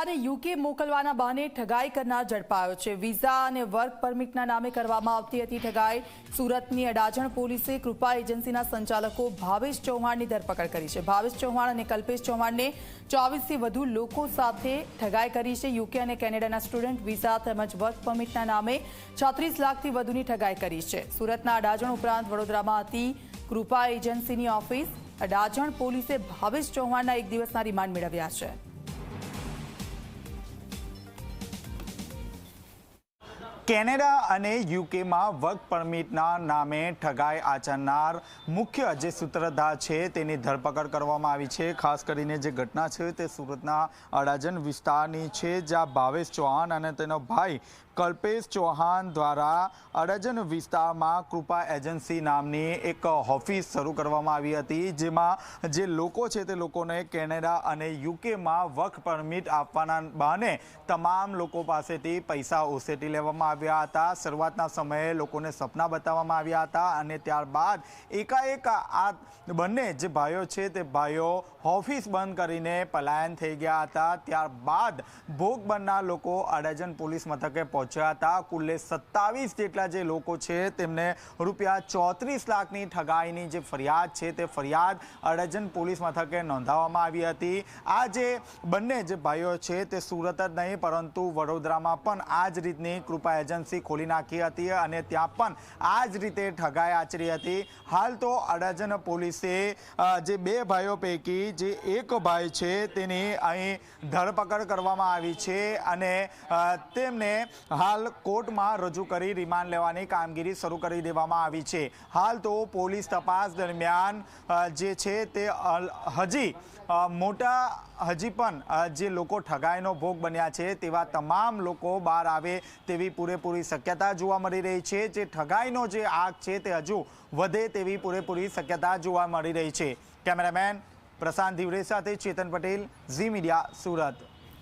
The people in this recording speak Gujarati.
યુવાને યુકે મોકલવાના બહાને ઠગાઈ કરનાર ઝડપાયો છે. વિઝા અને વર્ક પરમિટના નામે કરવામાં આવતી હતી ઠગાઈ. સુરતની અડાજણ પોલીસે કૃપા એજન્સીના સંચાલકો ભાવેશ ચૌહાણની ધરપકડ કરી છે. ભાવેશ ચૌહાણ અને કલ્પેશ ચૌહાણને ચોવીસથી વધુ લોકો સાથે ઠગાઈ કરી છે. યુકે અને કેનેડાના સ્ટુડન્ટ વિઝા તેમજ વર્ક પરમિટના નામે છત્રીસ લાખથી વધુની ઠગાઈ કરી છે. સુરતના અડાજણ ઉપરાંત વડોદરામાં હતી કૃપા એજન્સીની ઓફિસ. અડાજણ પોલીસે ભાવેશ ચૌહાણના એક દિવસના રિમાન્ડ મેળવ્યા છે. કેનેડા અને યુકેમાં વર્ક પરમિટના નામે ઠગાઈ આચરનાર મુખ્ય જે સૂત્રધાર છે તેની ધરપકડ કરવામાં આવી છે. ખાસ કરીને જે ઘટના છે તે સુરતના અડાજન વિસ્તારની છે, જ્યાં ભાવેશ ચૌહાણ અને તેનો ભાઈ કલ્પેશ ચૌહાણ દ્વારા અડાજન વિસ્તારમાં કૃપા એજન્સી નામની એક ઓફિસ શરૂ કરવામાં આવી હતી, જેમાં જે લોકો છે તે લોકોને કેનેડા અને યુકેમાં વર્ક પરમિટ આપવાના બહાને તમામ લોકો પાસેથી પૈસા ઉસેટી લેવામાં આવ્યા હતા. શરૂઆતના સમયે લોકોને સપના બતાવવામાં આવ્યા હતા અને ત્યારબાદ એકાએક આ બંને જે ભાઈઓ છે તે ભાઈઓ ઓફિસ બંધ કરીને પલાયન થઈ ગયા હતા. ત્યારબાદ ભોગ બનનાર લોકો અડાજણ પોલીસ મથકે પહોંચ્યા હતા. કુલ્લે સત્તાવીસ જેટલા જે લોકો છે તેમને રૂપિયા ચોત્રીસ લાખની ઠગાઈની જે ફરિયાદ છે તે ફરિયાદ અડાજણ પોલીસ મથકે નોંધાવવામાં આવી હતી. આ જે બંને જે ભાઈઓ છે તે સુરત જ નહીં, પરંતુ વડોદરામાં પણ આ જ રીતની કૃપા એજન્સી ખોલી નાખી હતી અને ત્યાં પણ આ જ રીતે ઠગાઈ આચરી હતી. હાલ તો અડાજણ પોલીસે જે બે ભાઈઓ પૈકી જે એક ભાઈ છે તેની અહીં ધરપકડ કરવામાં આવી છે અને તેમને હાલ કોર્ટમાં રજૂ કરી રિમાન્ડ લેવાની કામગીરી શરૂ કરી દેવામાં આવી છે. હાલ તો પોલીસ તપાસ દરમિયાન જે છે તે હજી મોટા, હજી પણ જે લોકો ઠગાઈનો ભોગ બન્યા છે તેવા તમામ લોકો બહાર આવે તેવી પૂરેપૂરી શક્યતા જોવા મળી રહી છે. જે ઠગાઈનો જે આગ છે તે હજુ વધે તેવી પૂરેપૂરી શક્યતા જોવા મળી રહી છે. કેમેરામેન પ્રશાંત ધીવરે સાથે ચેતન પટેલ, ઝી મીડિયા સુરત.